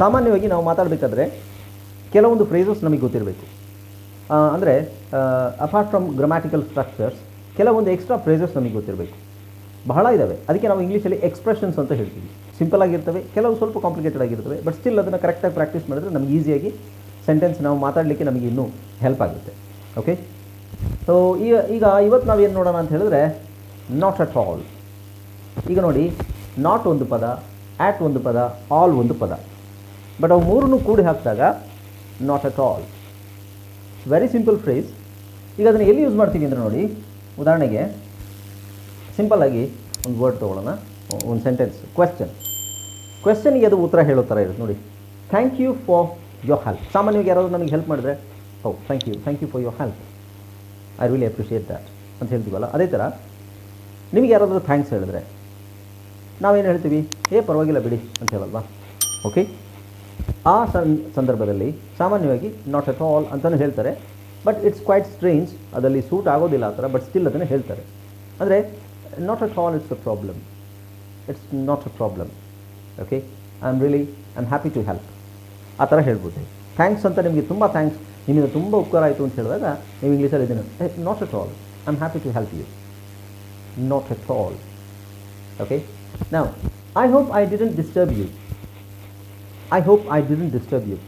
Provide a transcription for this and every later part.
ಸಾಮಾನ್ಯವಾಗಿ ನಾವು ಮಾತಾಡಬೇಕಾದ್ರೆ ಕೆಲವೊಂದು ಫ್ರೇಸಸ್ ನಮಗೆ ಗೊತ್ತಿರಬೇಕು. ಅಂದರೆ ಅಪಾರ್ಟ್ ಫ್ರಮ್ ಗ್ರಾಮ್ಯಾಟಿಕಲ್ ಸ್ಟ್ರಕ್ಚರ್ಸ್ ಕೆಲವೊಂದು ಎಕ್ಸ್ಟ್ರಾ ಫ್ರೇಸಸ್ ನಮಗೆ ಗೊತ್ತಿರಬೇಕು. ಬಹಳ ಇದ್ದಾವೆ ಅದಕ್ಕೆ ನಾವು ಇಂಗ್ಲೀಷಲ್ಲಿ ಎಕ್ಸ್ಪ್ರೆಷನ್ಸ್ ಅಂತ ಹೇಳ್ತೀವಿ. ಸಿಂಪಲ್ ಆಗಿರ್ತವೆ, ಕೆಲವು ಸ್ವಲ್ಪ ಕಾಂಪ್ಲಿಕೇಟೆಡ್ ಆಗಿರ್ತವೆ ಬಟ್ ಸ್ಟಿಲ್ ಅದನ್ನು ಕರೆಕ್ಟಾಗಿ ಪ್ರಾಕ್ಟೀಸ್ ಮಾಡಿದ್ರೆ ನಮಗೆ ಈಸಿಯಾಗಿ ಸೆಂಟೆನ್ಸ್ ನಾವು ಮಾತಾಡಲಿಕ್ಕೆ ನಮಗೆ ಇನ್ನೂ ಹೆಲ್ಪ್ ಆಗುತ್ತೆ. ಓಕೆ ಸೊ ಈಗ ಈಗ ಇವತ್ತು ನಾವೇನು ನೋಡೋಣ ಅಂತ ಹೇಳಿದ್ರೆ ನಾಟ್ ಅಟ್ ಆಲ್ ಈಗ ನೋಡಿ ನಾಟ್ ಒಂದು ಪದ ಆ್ಯಟ್ ಒಂದು ಪದ ಆಲ್ ಒಂದು ಪದ. ಬಟ್ ಅವು ಮೂರನ್ನು ಕೂಡಿ ಹಾಕಿದಾಗ not at all very simple phrase ಈಗ ಅದನ್ನು ಎಲ್ಲಿ ಯೂಸ್ ಮಾಡ್ತೀವಿ ಅಂದರೆ ನೋಡಿ, ಉದಾಹರಣೆಗೆ ಸಿಂಪಲ್ಲಾಗಿ ಒಂದು ವರ್ಡ್ ತೊಗೊಳ್ಳೋಣ, ಒಂದು ಸೆಂಟೆನ್ಸ್ ಕ್ವೆಶ್ಚನ್ ಕ್ವೆಶ್ಚನ್ಗೆ ಅದು ಉತ್ತರ ಹೇಳೋ ಥರ ಇರುತ್ತೆ ನೋಡಿ. Thank you for your help ಸಾಮಾನ್ಯವಾಗಿ ಯಾರಾದರೂ ನನಗೆ ಹೆಲ್ಪ್ ಮಾಡಿದ್ರೆ ಓ thank you thank you for your help I will appreciate that ಅಂತ ಹೇಳ್ತೀವಲ್ಲ? ಅದೇ ಥರ ನಿಮಗೆ ಯಾರಾದರೂ ಥ್ಯಾಂಕ್ಸ್ ಹೇಳಿದ್ರೆ, ನಾವೇನು ಹೇಳ್ತೀವಿ? ಏ ಪರವಾಗಿಲ್ಲ ಬಿಡಿ. ಅಂತ ಹೇಳಲ್ವಾ? ಓಕೆ ಆ ಸನ್ ಸಂದರ್ಭದಲ್ಲಿ ಸಾಮಾನ್ಯವಾಗಿ ನಾಟ್ ಅಟ್ ಆಲ್ ಅಂತಲೂ ಹೇಳ್ತಾರೆ ಬಟ್ ಇಟ್ಸ್ ಕ್ವೈಟ್ ಸ್ಟ್ರೇಂಜ್ ಅದರಲ್ಲಿ ಸೂಟ್ ಆಗೋದಿಲ್ಲ ಆ ಥರ ಬಟ್ ಸ್ಟಿಲ್ ಅದನ್ನು ಹೇಳ್ತಾರೆ. ಅಂದರೆ not at all it's a problem it's not a problem okay I am really I am happy to help ಆ ಥರ ಹೇಳ್ಬೋದು. ಥ್ಯಾಂಕ್ಸ್ ಅಂತ ನಿಮಗೆ ತುಂಬ ಥ್ಯಾಂಕ್ಸ್ ನಿಮಗೆ ತುಂಬ ಉಪಕಾರ ಆಯಿತು ಅಂತ ಹೇಳಿದಾಗ ನೀವು ಇಂಗ್ಲೀಷಲ್ಲಿ ಇದನ್ನು not at all I am happy to help you not at all okay ನಾವು I hope I didn't disturb you I hope I didn't disturb you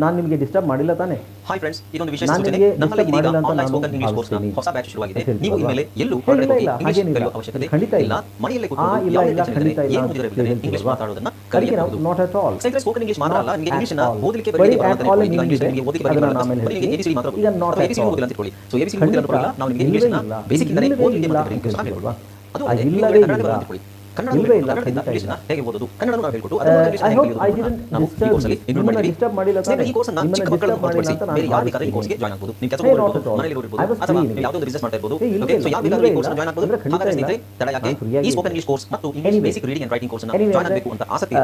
ನಾನು ನಿಮಗೆ ಡಿಸ್ಟರ್ಬ್ ಮಾಡಿಲ್ಲ ತಾನೆ? ಹಾಯ್ ಫ್ರೆಂಡ್ಸ್ ಇದೊಂದು ವಿಶೇಷ ಸೂಚನೆ. ನಮ್ಮಲ್ಲಿ disturb ಇದೀಗ ಆನ್ಲೈನ್ ಸ್ಪೋಕನ್ ಇಂಗ್ಲಿಷ್ ಕೋರ್ಸ್ನ. ಹೊಸ ಬ್ಯಾಚ್ ಶುರುವಾಗಿದೆ. ನೀವು? ಇನ್ಮೇಲೆ ಎಲ್ಲೂ ಹೊರಗಡೆ ಹೋಗಿ ಇಂಗ್ಲಿಷ್. ಕಲಿಯುವ ಅವಶ್ಯಕತೆ ಖಂಡಿತ ಇಲ್ಲ. ಮನೆಯಲ್ಲೇ ಕೂತ್ಕೊಂಡು ಇಲ್ಲ, ಖಂಡಿತ ಏನು ಇಂಗ್ಲಿಷ್ ಮಾತಾಡೋದನ್ನ ಕಲಿಯಬಹುದು. Not at all spoken English ಮಾತ್ರ ಅಲ್ಲ. ನಿಮಗೆ ಇಂಗ್ಲಿಷ್ all. ಓದಲಿಕ್ಕೆ ಈಗ ಇಂಗ್ಲಿಷ್ ನಿಮಗೆ ಓದಲಿಕ್ಕೆ ಬರಲ್ಲ ಎಬಿಸಿಡಿ ಮಾತ್ರ ಈಗ ನಾಟ್. ಓದಿಲ್ಲ ಅಂತ ಹೇಳಿ ಸೊ ಎಬಿಸಿ ಓದಿಲ್ಲ ಅಂತ ಖಂಡಿತ ನಾವು ನಿಮಗೆ ಇಂಗ್ಲಿಷ್ನ. ಬೇಸಿಕ್ ಓದಲಿಕ್ಕೆ ಅದು ಇಲ್ಲವೇ ಇಲ್ಲ. ಇಲ್ಲ, ಖಂಡಿತ. ಹೇಗೆ ಓದೋದು ನಾವು ಹೇಳ್ಕೊಟ್ಟು ಅದನ್ನು ಈ ಮಾಡಿಲ್ಲ ಕೋರ್ಸ್ ನಿಮ್ಮನ್ನ ಚಿಕ್ಕ ಮಕ್ಕಳನ್ನು disturb ಮಾಡಿಲ್ಲ ಹೊರತುಪಡಿಸಿ ಅಂತ ನಾನು ಬೇರೆ ಯಾರು ಬೇಕಾದ್ರೆ ಈ ಭಾವಿಸ್ತೀನಿ. ಕೋರ್ಸ್ಗೆ ಜಾಯ್ನ್ ಆಗ್ಬೋದು. ನೀವು ಕೆಲಸ ಮಾಡ್ಬೋದು not at all. ಮನೆಯಲ್ಲಿ ಇರ್ಬೋದು. ಅಥವಾ ನೀವು ಯಾವುದೋ ಬಿಸ್ನೆಸ್ ಮಾಡ್ತಾ ಇರ್ಬೋದು. Hey, ಇಲ್ಲ ಓಕೆ ಸೊ ಯಾವ ಬೇಕಾದ್ರೂ ಈ ಕೋರ್ಸ್ ಜಾಯ್ನ್ ಆಗ್ಬೋದು. ಅಂದ್ರೆ ಖಂಡಿತ ಹಾಗಾದ್ರೆ ಸ್ನೇಹಿತರೆ ತಡ ಯಾಕೆ? ಈ ಸ್ಪೋಕನ್ ಇಂಗ್ಲಿಷ್ ಕೋರ್ಸ್ ಮತ್ತು English basic reading and writing course join ಆಗಬೇಕು ಅಂತ ಆಸಕ್ತಿ ಈ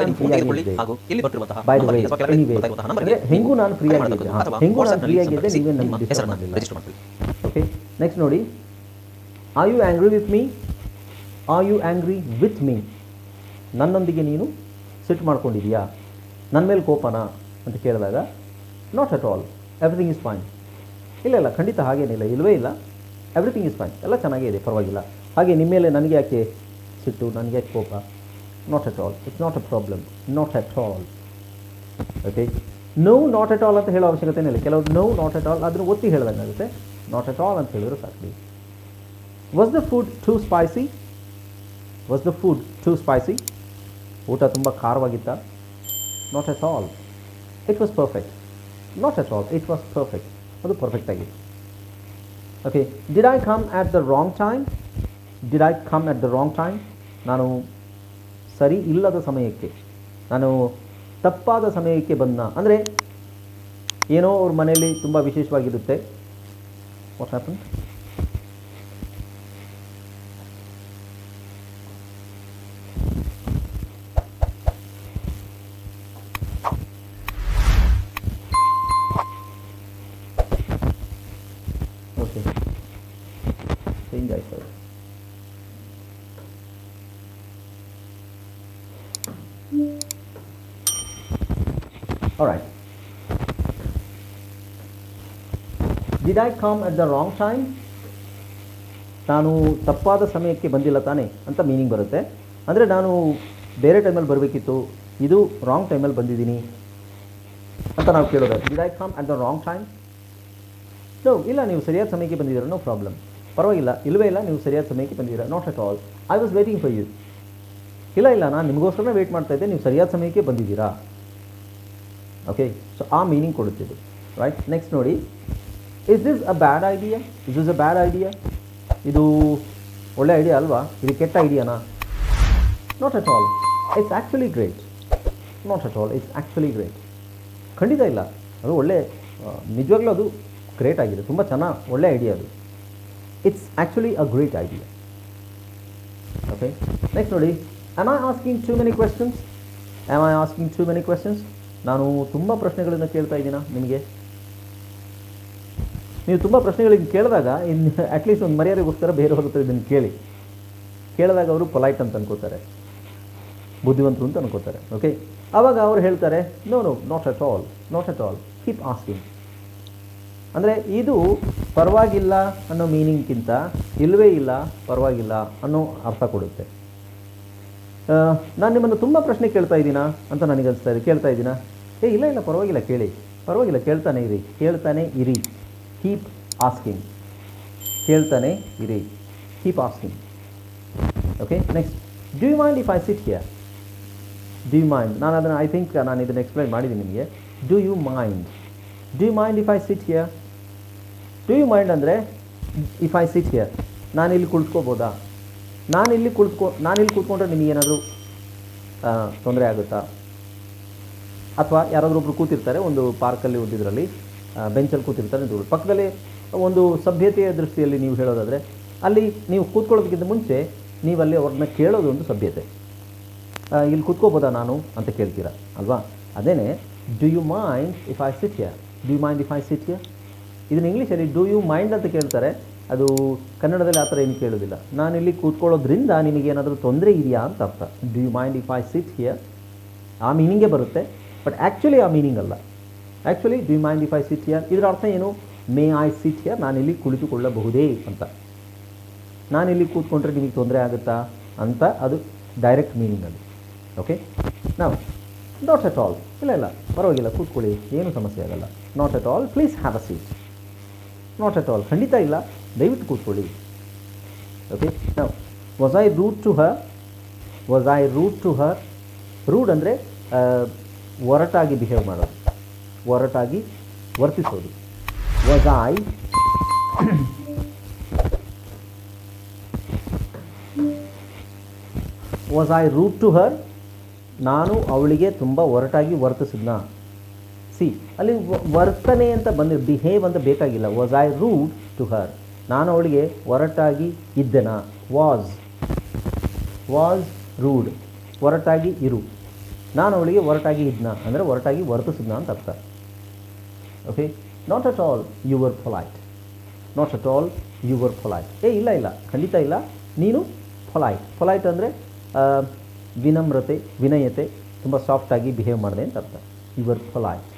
ನೀವು ಫೋನ್ ತೆಗೆದುಕೊಳ್ಳಿ ಹಾಗೂ ಇಲ್ಲಿ ಬರ್ತಿರುವಂತಹ ನಂಬರ್ಗೆ ಅಥವಾ ಕೆಳಗಡೆ ನಂಬರ್ಗೆ ಹೆಂಗೂ ನಾನು ಆಗಿದ್ದೆ. ಅಥವಾ ಹೆಂಗೂ ನಾನು ವಾಟ್ಸ್ಆಪ್ನಲ್ಲಿ free ಆಗಿದ್ದೆ, ಸಂಪರ್ಕಿಸಿ. ನೀವೇ ನಿಮ್ಮ ನಮ್ಗೆ ಹೆಸರನ್ನು ರಿಜಿಸ್ಟರ್ ಮಾಡ್ಕೊಳ್ಳಿ. ಓಕೆ ನೆಕ್ಸ್ಟ್ ನೋಡಿ are you angry with me are you angry with me ನನ್ನೊಂದಿಗೆ ನೀನು ಸಿಟ್ಟು ಮಾಡ್ಕೊಂಡಿದೀಯಾ ನನ್ನ ಮೇಲೆ ಕೋಪನಾ? ಅಂತ ಕೇಳಿದಾಗ not at all everything is fine ಇಲ್ಲ ಇಲ್ಲ, ಖಂಡಿತ ಹಾಗೇನಿಲ್ಲ ಇಲ್ಲವೇ ಇಲ್ಲ. ಎವ್ರಿಥಿಂಗ್ ಇಸ್ ಫೈನ್ ಎಲ್ಲ ಚೆನ್ನಾಗೇ ಇದೆ, ಪರವಾಗಿಲ್ಲ. ಹಾಗೆ ನಿಮ್ಮ ಮೇಲೆ ನನಗೆ ಯಾಕೆ ಸಿಟ್ಟು, ನನಗೆ ಯಾಕೆ ಕೋಪ? Not at all it's not a problem not at all okay no not at all ಅಂತ ಹೇಳೋ ಅವಶ್ಯಕತೆ ಇಲ್ಲ. ಕೆಲವರು ನೋ ನಾಟ್ ಅಟ್ ಆಲ್ ಅದನ್ನು ಒತ್ತಿ ಹೇಳಿದಂಗಾಗುತ್ತೆ. ನಾಟ್ ಅಟ್ ಆಲ್ ಅಂತ ಹೇಳಿದ್ರು ಸಾಕು. Was the food too spicy was the food too spicy ಊಟ ತುಂಬ ಖಾರವಾಗಿತ್ತ? Not at all it was perfect not at all it was perfect ಅದು ಪರ್ಫೆಕ್ಟ್ ಆಗಿತ್ತು okay did I come at the wrong time did I come at the wrong time ನಾನು ಸರಿ ಇಲ್ಲದ ಸಮಯಕ್ಕೆ, ನಾನು ತಪ್ಪಾದ ಸಮಯಕ್ಕೆ ಬಂದ. ಅಂದರೆ ಏನೋ ಅವ್ರ ಮನೆಯಲ್ಲಿ ತುಂಬ ವಿಶೇಷವಾಗಿರುತ್ತೆ. What happen All right. Did I come at the wrong time? ನಾನು ತಪ್ಪಾದ ಸಮಯಕ್ಕೆ ಬಂದಿಲ್ಲ ತಾನೆ ಅಂತ ಮೀನಿಂಗ್ ಬರುತ್ತೆ. ಅಂದರೆ ನಾನು ಬೇರೆ ಟೈಮಲ್ಲಿ ಬರಬೇಕಿತ್ತು. ಇದು ರಾಂಗ್ ಟೈಮಲ್ಲಿ ಬಂದಿದ್ದೀನಿ ಅಂತ ನಾವು ಕೇಳೋದು. Did I come at the wrong time no ಇಲ್ಲ, ನೀವು ಸರಿಯಾದ ಸಮಯಕ್ಕೆ ಬಂದಿದ್ದೀರ ನೋ ಪ್ರಾಬ್ಲಮ್ ಪರವಾಗಿಲ್ಲ, ಇಲ್ಲವೇ ಇಲ್ಲ, ನೀವು ಸರಿಯಾದ ಸಮಯಕ್ಕೆ ಬಂದಿದ್ದೀರಾ not at all I was waiting for you ಇಲ್ಲ ಇಲ್ಲ, ನಾನು ನಿಮಗೋಸ್ಕರನೇ ವೆಯ್ಟ್ ಮಾಡ್ತಾ ಇದ್ದೆ, ನೀವು ಸರಿಯಾದ ಸಮಯಕ್ಕೆ ಬಂದಿದ್ದೀರಾ? ಓಕೆ ಸೊ ಆ ಮೀನಿಂಗ್ ಕೊಡುತ್ತಿದ್ದು ರೈಟ್ ನೆಕ್ಸ್ಟ್ ನೋಡಿ is this a bad idea is is a bad idea ಇದು ಒಳ್ಳೆ ಐಡಿಯಾ ಅಲ್ವಾ? ಇದು ಕೆಟ್ಟ ಐಡಿಯಾನಾ not at all it's actually great not at all it's actually great ಖಂಡಿತ ಇಲ್ಲ. ಅದು ಒಳ್ಳೆ ನಿಜವಾಗ್ಲೂ ಅದು ಗ್ರೇಟ್ ಆಗಿದೆ. ತುಂಬ ಚೆನ್ನಾಗಿ ಒಳ್ಳೆ ಐಡಿಯಾ ಅದು. It's actually a great idea okay next ನೋಡಿ am I asking too many questions am I asking too many questions ನಾನು ತುಂಬ ಪ್ರಶ್ನೆಗಳನ್ನು ಕೇಳ್ತಾ ಇದ್ದೀನ ನಿಮಗೆ? ನೀವು ತುಂಬ ಪ್ರಶ್ನೆಗಳಿಗೆ ಕೇಳಿದಾಗ ಇನ್ನು ಅಟ್ಲೀಸ್ಟ್ ಒಂದು ಮರ್ಯಾದೆಗೋಸ್ಕರ ಬೇರೆ ಹತ್ರ ಇದನ್ನು ಕೇಳಿ. ಕೇಳಿದಾಗ ಅವರು ಪೊಲೈಟ್ ಅಂತ ಅನ್ಕೋತಾರೆ. ಬುದ್ಧಿವಂತರು ಅಂತ ಅನ್ಕೋತಾರೆ ಓಕೆ ಆವಾಗ ಅವ್ರು ಹೇಳ್ತಾರೆ no no not at all not at all keep asking ಅಂದರೆ ಇದು ಪರವಾಗಿಲ್ಲ ಅನ್ನೋ ಮೀನಿಂಗ್ಗಿಂತ ಇಲ್ಲವೇ ಇಲ್ಲ ಪರವಾಗಿಲ್ಲ ಅನ್ನೋ ಅರ್ಥ ಕೊಡುತ್ತೆ. ನಾನು ನಿಮ್ಮನ್ನು ತುಂಬ ಪ್ರಶ್ನೆ ಕೇಳ್ತಾ ಇದ್ದೀನಾ ಅಂತ ನನಗೆ ಅನಿಸ್ತಾ ಇದೆ. ಕೇಳ್ತಾ ಇದ್ದೀನಾ? ಏ, ಇಲ್ಲ ಇಲ್ಲ, ಪರವಾಗಿಲ್ಲ, ಕೇಳಿ. ಪರವಾಗಿಲ್ಲ, ಕೇಳ್ತಾನೆ ಇರಿ. ಕೇಳ್ತಾನೆ ಇರಿ. ಕೀಪ್ ಆಸ್ಕಿಂಗ್ ಕೇಳ್ತಾನೆ ಇರಿ. Keep asking okay next do mind if I sit here do mind ನಾನು ಅದನ್ನು ಐ ಥಿಂಕ್ ನಾನು ಇದನ್ನು ಎಕ್ಸ್ಪ್ಲೈನ್ ಮಾಡಿದ್ದೀನಿ ನಿಮಗೆ. Do you mind do mind if I sit here do you mind ಅಂದರೆ ಇಫ್ ಐ ಸಿಟ್ ಹಿಯರ್ ನಾನು ಇಲ್ಲಿ ಕುಳಿತುಕೋಬೋದಾ? ನಾನು ಇಲ್ಲಿ ಕುಳಿತುಕೊ ನಾನು ಇಲ್ಲಿ ಕೂತ್ಕೊಂಡ್ರೆ ನಿಮಗೇನಾದರೂ ತೊಂದರೆ ಆಗುತ್ತಾ? ಅಥವಾ ಯಾರಾದರೂ ಒಬ್ಬರು ಕೂತಿರ್ತಾರೆ, ಒಂದು ಪಾರ್ಕಲ್ಲಿ ಒಂದು ಇದರಲ್ಲಿ ಬೆಂಚಲ್ಲಿ ಕೂತಿರ್ತಾರೆ ಪಕ್ಕದಲ್ಲಿ ಒಂದು ಸಭ್ಯತೆಯ ದೃಷ್ಟಿಯಲ್ಲಿ ನೀವು ಹೇಳೋದಾದರೆ, ಅಲ್ಲಿ ನೀವು ಕೂತ್ಕೊಳ್ಳೋದಕ್ಕಿಂತ ಮುಂಚೆ ನೀವಲ್ಲಿ ಅವ್ರನ್ನ ಕೇಳೋದು ಒಂದು ಸಭ್ಯತೆ. ಇಲ್ಲಿ ಕೂತ್ಕೋಬೋದಾ ನಾನು ಅಂತ ಕೇಳ್ತೀರಾ, ಅಲ್ವಾ? ಅದೇನೇ do you mind if I sit here do you mind if I sit here ಇದನ್ನು ಇಂಗ್ಲೀಷಲ್ಲಿ ಡೂ ಯು ಮೈಂಡ್ ಅಂತ ಕೇಳ್ತಾರೆ. ಅದು ಕನ್ನಡದಲ್ಲಿ ಆ ಥರ ಏನು ಕೇಳೋದಿಲ್ಲ. ನಾನು ಇಲ್ಲಿ ಕೂತ್ಕೊಳ್ಳೋದ್ರಿಂದ ನಿಮಗೇನಾದರೂ ತೊಂದರೆ ಇದೆಯಾ ಅಂತ ಅರ್ಥ. Do you mind if I sit here ಆ ಮೀನಿಂಗೇ ಬರುತ್ತೆ ಬಟ್ ಆ್ಯಕ್ಚುಲಿ ಆ ಮೀನಿಂಗ್ ಅಲ್ಲ. Actually do mind if I sit here ಇದರ ಅರ್ಥ ಏನು? ಮೇ ಐ ಸಿಟ್ ಹಿಯರ್ ನಾನಿಲ್ಲಿ ಕುಳಿತುಕೊಳ್ಳಬಹುದೇ ಅಂತ. ನಾನಿಲ್ಲಿ ಕೂತ್ಕೊಂಡ್ರೆ ನಿಮಗೆ ತೊಂದರೆ ಆಗುತ್ತಾ ಅಂತ ಅದು ಡೈರೆಕ್ಟ್ ಮೀನಿಂಗ್ ಅದು ಓಕೆ ನಾವು ನಾಟ್ ಅಟ್ ಆಲ್ ಇಲ್ಲ ಇಲ್ಲ. ಪರವಾಗಿಲ್ಲ, ಕೂತ್ಕೊಳ್ಳಿ. ಏನು ಸಮಸ್ಯೆ ಆಗಲ್ಲ. Not at all please have a seat not at all ಖಂಡಿತ ಇಲ್ಲ. ದಯವಿಟ್ಟು ಕೂತ್ಕೊಳ್ಳಿ. ಓಕೆ ನಾವು was I rude to her was I rude to her rude ಅಂದರೆ ಒರಟಾಗಿ ಬಿಹೇವ್ ಮಾಡೋದು. ಒರಟಾಗಿ ವರ್ತಿಸೋದು. Was I was I rude to her ನಾನು ಅವಳಿಗೆ ತುಂಬ ಒರಟಾಗಿ ವರ್ತಿಸಿದ್ನ. ಸಿ ಅಲ್ಲಿ ವರ್ತನೆ ಅಂತ ಬಂದಿದೆ ಬಿಹೇವ್ ಅಂತ ಬೇಕಾಗಿಲ್ಲ. Was I rude to her. ನಾನು ಅವಳಿಗೆ ಒರಟಾಗಿ ಇದ್ದೆನಾ? ವಾಸ್ ವಾಸ್ ರೂಡ್ ಒರಟಾಗಿ ಇರು. ನಾನು ಅವಳಿಗೆ ಒರಟಾಗಿ ಇದ್ನ? ಅಂದರೆ ಒರಟಾಗಿ ವರ್ತಿಸಿದ್ನ ಅಂತ ಅರ್ಥ. Okay not at all you're polite not at all you're polite ಏ, ಇಲ್ಲ ಇಲ್ಲ. ಖಂಡಿತ ಇಲ್ಲ. ನೀನು ಫೊಲೈಟ್ ಫೊಲೈಟ್ ಅಂದರೆ ವಿನಮ್ರತೆ, ವಿನಯತೆ, ತುಂಬ ಸಾಫ್ಟಾಗಿ ಬಿಹೇವ್ ಮಾಡಿದೆ ಅಂತ ಅರ್ಥ. You're polite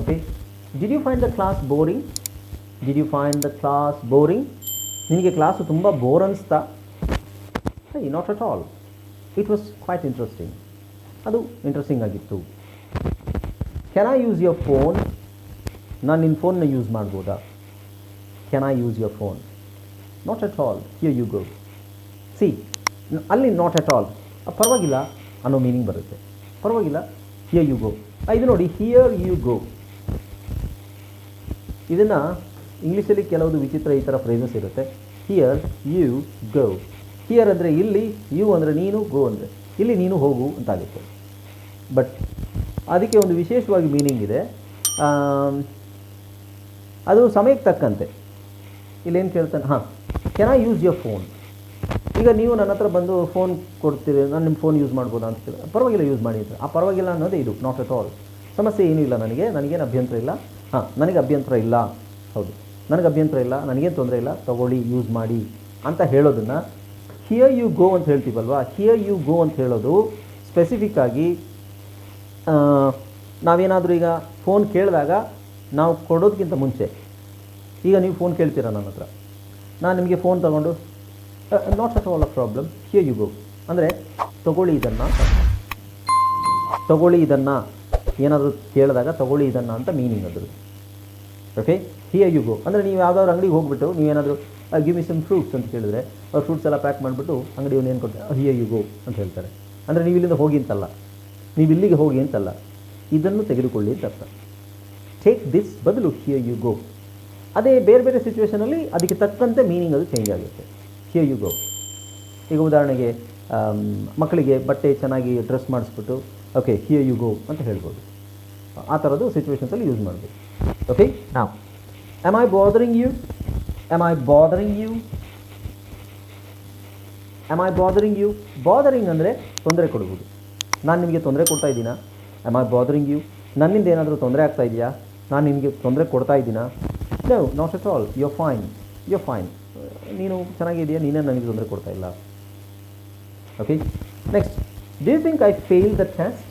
okay did you find the class boring did you find the class boring ನಿನಗೆ ಕ್ಲಾಸು ತುಂಬ ಬೋರ್ ಅನಿಸ್ತಾ I not at all it was quite interesting ಅದು ಇಂಟ್ರೆಸ್ಟಿಂಗ್ ಆಗಿತ್ತು. Can I use your phone ನಾನು ನಿನ್ನ ಫೋನ್ನ use ಮಾಡ್ಬೋದಾ? Can I use your phone not at all here you go see ಅಲ್ಲಿ ನಾಟ್ ಅಟ್ ಆಲ್ ಪರವಾಗಿಲ್ಲ. ಅನ್ನೋ ಮೀನಿಂಗ್ ಬರುತ್ತೆ. ಪರವಾಗಿಲ್ಲ. ಹಿಯರ್ ಯು ಗೋ ಇದು ನೋಡಿ. ಹಿಯರ್ ಯು ಗೋ ಇದನ್ನು ಇಂಗ್ಲೀಷಲ್ಲಿ ಕೆಲವೊಂದು ವಿಚಿತ್ರ ಈ ಥರ ಫ್ರೇಸಸ್ ಇರುತ್ತೆ. ಹಿಯರ್ ಯು ಗೋ ಹಿಯರ್ ಅಂದರೆ ಇಲ್ಲಿ ಯು ಅಂದರೆ ನೀನು ಗೋ ಅಂದರೆ. ಇಲ್ಲಿ ನೀನು ಹೋಗು ಅಂತಾಗುತ್ತೆ. ಬಟ್ ಅದಕ್ಕೆ ಒಂದು ವಿಶೇಷವಾಗಿ ಮೀನಿಂಗ್ ಇದೆ. ಅದು ಸಮಯಕ್ಕೆ ತಕ್ಕಂತೆ. ಇಲ್ಲೇನು ಕೇಳ್ತಾನೆ? ಹಾಂ. Can I use your phone ಈಗ ನೀವು ನನ್ನ ಹತ್ರ ಬಂದು ಫೋನ್ ಕೊಡ್ತೀರಿ, ನಾನು ನಿಮ್ಮ ಫೋನ್ ಯೂಸ್ ಮಾಡ್ಬೋದು ಅಂತ ಕೇಳಿ ಪರವಾಗಿಲ್ಲ ಯೂಸ್ ಮಾಡಿ ಅಂತ. ಆ ಪರವಾಗಿಲ್ಲ ಅನ್ನೋದೇ ಇದು ನಾಟ್ ಅಟ್ ಆಲ್ ಸಮಸ್ಯೆ ಏನೂ ಇಲ್ಲ ನನಗೆ, ನನಗೇನು ಅಭ್ಯಂತರ ಇಲ್ಲ. ಹಾಂ, ನನಗೆ ಅಭ್ಯಂತರ ಇಲ್ಲ. ಹೌದು. ನನಗೆ ಅಭ್ಯಂತರ ಇಲ್ಲ, ನನಗೇನು ತೊಂದರೆ ಇಲ್ಲ, ತಗೊಳ್ಳಿ ಯೂಸ್ ಮಾಡಿ ಅಂತ ಹೇಳೋದನ್ನು ಹಿಯರ್ ಯು ಗೋ ಅಂತ ಹೇಳ್ತೀವಲ್ವಾ? ಹಿಯರ್ ಯು ಗೋ ಅಂತ ಹೇಳೋದು ಸ್ಪೆಸಿಫಿಕ್ ಆಗಿ ನಾವೇನಾದರೂ ಈಗ ಫೋನ್ ಕೇಳಿದಾಗ ನಾವು ಕೊಡೋದಕ್ಕಿಂತ ಮುಂಚೆ, ಈಗ ನೀವು ಫೋನ್ ಕೇಳ್ತೀರಾ ನನ್ನ ಹತ್ರ? ನಾನು ನಿಮಗೆ ಫೋನ್ ತೊಗೊಂಡು not at all a problem here you go ಅಂದರೆ ತಗೊಳ್ಳಿ ಇದನ್ನು ತಗೊಳ್ಳಿ ಇದನ್ನು, ಏನಾದರೂ ಕೇಳಿದಾಗ ತಗೊಳ್ಳಿ ಇದನ್ನು ಅಂತ ಮೀನಿಂಗ್ ಅದ್ರದ್ದು. ಓಕೆ ಹಿಯರ್ ಯು ಗೋ ಅಂದರೆ ನೀವು ಯಾವ್ದಾದ್ರು ಅಂಗಡಿಗೆ ಹೋಗ್ಬಿಟ್ಟು ನೀವೇನಾದರೂ ಗಿವ್ ಮಿ ಸಮ್ ಫ್ರೂಟ್ಸ್ ಅಂತ ಕೇಳಿದ್ರೆ ಅವ್ರು ಫ್ರೂಟ್ಸ್ ಎಲ್ಲ ಪ್ಯಾಕ್ ಮಾಡಿಬಿಟ್ಟು ಅಂಗಡಿಯವನು ಏನು ಕೊಡ್ತಾರೆ? ಹಿಯರ್ ಯು ಗೋ ಅಂತ ಹೇಳ್ತಾರೆ. ಅಂದರೆ ನೀವು ಇಲ್ಲಿಂದ ಹೋಗಿ ಅಂತಲ್ಲ. ನೀವು ಇಲ್ಲಿಗೆ ಹೋಗಿ ಅಂತಲ್ಲ. ಇದನ್ನು ತೆಗೆದುಕೊಳ್ಳಿ ಅಂತ ಅರ್ಥ. ಟೇಕ್ ದಿಸ್ ಬದಲು ಹಿಯರ್ ಯು ಗೋ ಅದೇ ಬೇರೆ ಬೇರೆ ಸಿಚುವೇಷನಲ್ಲಿ ಅದಕ್ಕೆ ತಕ್ಕಂತೆ ಮೀನಿಂಗ್ ಅದು ಚೇಂಜ್ ಆಗುತ್ತೆ. ಹಿಯರ್ ಯು ಗೋ ಈಗ ಉದಾಹರಣೆಗೆ ಮಕ್ಕಳಿಗೆ ಬಟ್ಟೆ ಚೆನ್ನಾಗಿ ಡ್ರೆಸ್ ಮಾಡಿಸ್ಬಿಟ್ಟು ಓಕೆ ಹಿಯರ್ ಯು ಗೋ ಅಂತ ಹೇಳ್ಬೋದು. ಆ ಥರದ್ದು ಸಿಚುವೇಷನ್ಸಲ್ಲಿ ಯೂಸ್ ಮಾಡಬೇಕು okay now, am I bothering you Am I bothering you am I bothering you bothering ಅಂದರೆ ತೊಂದರೆ ಕೊಡುವುದು. ನಾನು ನಿಮಗೆ ತೊಂದರೆ ಕೊಡ್ತಾ ಇದ್ದೀನಾ? ಆಮ್ ಐ ಬಾದರಿಂಗ್ ಯು ನನ್ನಿಂದ ಏನಾದರೂ ತೊಂದರೆ ಆಗ್ತಾ ಇದೆಯಾ? ನಾನು ನಿಮಗೆ ತೊಂದರೆ ಕೊಡ್ತಾ ಇದ್ದೀನಾ? No not at all you fine you fine ನೀನು ಚೆನ್ನಾಗಿದೆಯಾ ನೀನೇ ನನಗೆ ತೊಂದರೆ ಕೊಡ್ತಾ ಇಲ್ಲ. Okay next do you think I fail the test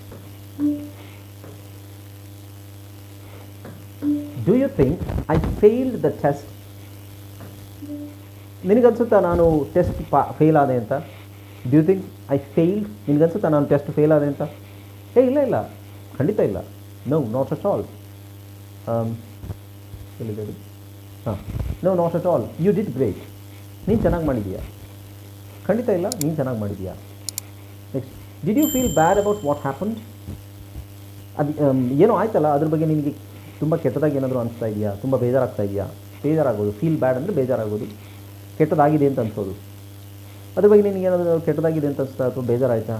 do you think I failed the test ನಿನಗನ್ಸುತ್ತಾ ನಾನು ಟೆಸ್ಟ್ ಪಾ ಫೇಲ್ ಆದೆ ಅಂತ? ಡ್ಯೂ ಥಿಂಕ್ ಐ ಫೇಲ್ಡ್ ನಿನಗನ್ಸುತ್ತಾ ನಾನು ಟೆಸ್ಟ್ ಫೇಲ್ ಆದೆ ಅಂತ? ಏ ಇಲ್ಲ ಇಲ್ಲ. ಖಂಡಿತ ಇಲ್ಲ. ನೋ ನಾಟ್ ಅಟ್ ಆಲ್ ಎಲ್ಲಿದೆ ಹಾಂ. No not at all you did great ನೀನು ಚೆನ್ನಾಗಿ ಮಾಡಿದೀಯಾ. ಖಂಡಿತ ಇಲ್ಲ ನೀನು ಚೆನ್ನಾಗಿ ಮಾಡಿದೀಯಾ. Next did you feel bad about what happen ಅದು ಆಮ್, ಏನೋ ಆಯ್ತಲ್ಲ ಅದ್ರ ಬಗ್ಗೆ ನಿನಗೆ ತುಂಬ ಕೆಟ್ಟದಾಗಿ ಏನಾದರೂ ಅನಿಸ್ತಾ ಇದೆಯಾ? ತುಂಬ ಬೇಜಾರಾಗ್ತಾ ಇದೆಯಾ? ಬೇಜಾರಾಗೋದು ಫೀಲ್ ಬ್ಯಾಡ್ ಅಂದರೆ ಬೇಜಾರಾಗೋದು. ಕೆಟ್ಟದಾಗಿದೆ ಅಂತ ಅನ್ಸೋದು. ಅದ್ರ ಬಗ್ಗೆ ನಿನಗೆ ಏನಾದರೂ ಕೆಟ್ಟದಾಗಿದೆ ಅಂತ ಅನಿಸ್ತಾ ಅಥವಾ ಬೇಜಾರಾಯ್ತಾ?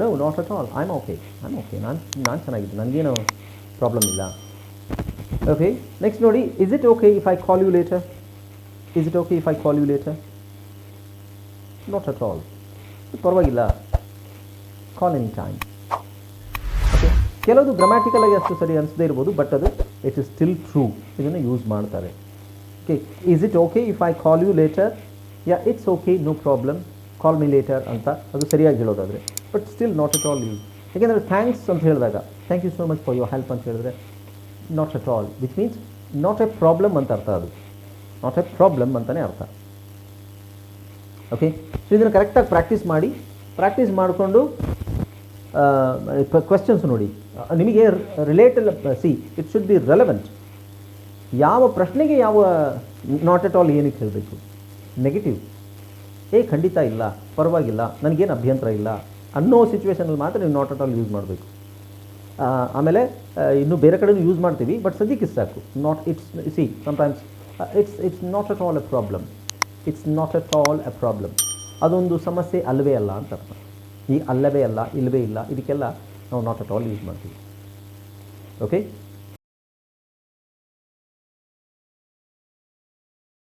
No not at all I am okay I am okay ನಾನು ನಾನು ಚೆನ್ನಾಗಿದ್ದೆ ನನಗೇನು ಪ್ರಾಬ್ಲಮ್ ಇಲ್ಲ. ಓಕೆ ನೆಕ್ಸ್ಟ್ ನೋಡಿ is it okay if I call you later is it okay if I call you later not at all ಪರವಾಗಿಲ್ಲ. Call any time okay ಕೆಲವೊಂದು grammatical ಆಗಿ ಅಷ್ಟು ಸರಿ ಅನಿಸದೇ ಇರ್ಬೋದು ಬಟ್ ಅದು ಇಟ್ ಇಸ್ ಸ್ಟಿಲ್ ಟ್ರೂ ಇದನ್ನು ಯೂಸ್ ಮಾಡ್ತಾರೆ. Okay is it okay if I call you later yeah it's okay no problem call me later ಅಂತ ಅದು ಸರಿಯಾಗಿ ಹೇಳೋದಾದರೆ. But still not at all use ಯಾಕೆಂದರೆ ಥ್ಯಾಂಕ್ಸ್ ಅಂತ ಹೇಳಿದಾಗ thank you so much for your help ಅಂತ ಹೇಳಿದ್ರೆ not at all which means not a problem ಅಂತ ಅರ್ಥ ಅದು. ನಾಟ್ ಎ ಪ್ರಾಬ್ಲಮ್ ಅಂತಲೇ ಅರ್ಥ. ಓಕೆ ಸೊ ಇದನ್ನು ಕರೆಕ್ಟಾಗಿ ಪ್ರಾಕ್ಟೀಸ್ ಮಾಡಿ ಪ್ರಾಕ್ಟೀಸ್ ಮಾಡಿಕೊಂಡು ಕ್ವೆಶನ್ಸ್ ನೋಡಿ. ನಿಮಗೆ related see it should be relevant ಯಾವ ಪ್ರಶ್ನೆಗೆ ಯಾವ ನಾಟ್ ಎಟ್ ಆಲ್ ಏನಕ್ಕೆ ಹೇಳಬೇಕು? ನೆಗೆಟಿವ್ ಏ, ಖಂಡಿತ ಇಲ್ಲ, ಪರವಾಗಿಲ್ಲ, ನನಗೇನು ಅಭ್ಯಂತರ ಇಲ್ಲ ಅನ್ನೋ ಸಿಚುವೇಷನಲ್ಲಿ ಮಾತ್ರ ನೀವು ನಾಟ್ ಅಟ್ ಆಲ್ ಯೂಸ್ ಮಾಡಬೇಕು. ಆಮೇಲೆ ಇನ್ನು ಬೇರೆ ಕಡೆನೂ ಯೂಸ್ ಮಾಡ್ತೀವಿ ಬಟ್ ಸದ್ಯಕ್ಕೆ ಸಾಕು. Not it's see sometimes it's it's not at all a problem it's not at all a problem ಅದೊಂದು ಸಮಸ್ಯೆ ಅಲ್ಲವೇ ಅಲ್ಲ ಅಂತ ಅರ್ಥ. ಈ ಅಲ್ಲವೇ ಅಲ್ಲ, ಇಲ್ಲವೇ ಇಲ್ಲ, ಇದಕ್ಕೆಲ್ಲ ನಾವು ನಾಟ್ ಅಟ್ ಆಲ್ ಯೂಸ್ ಮಾಡ್ತೀವಿ ಓಕೆ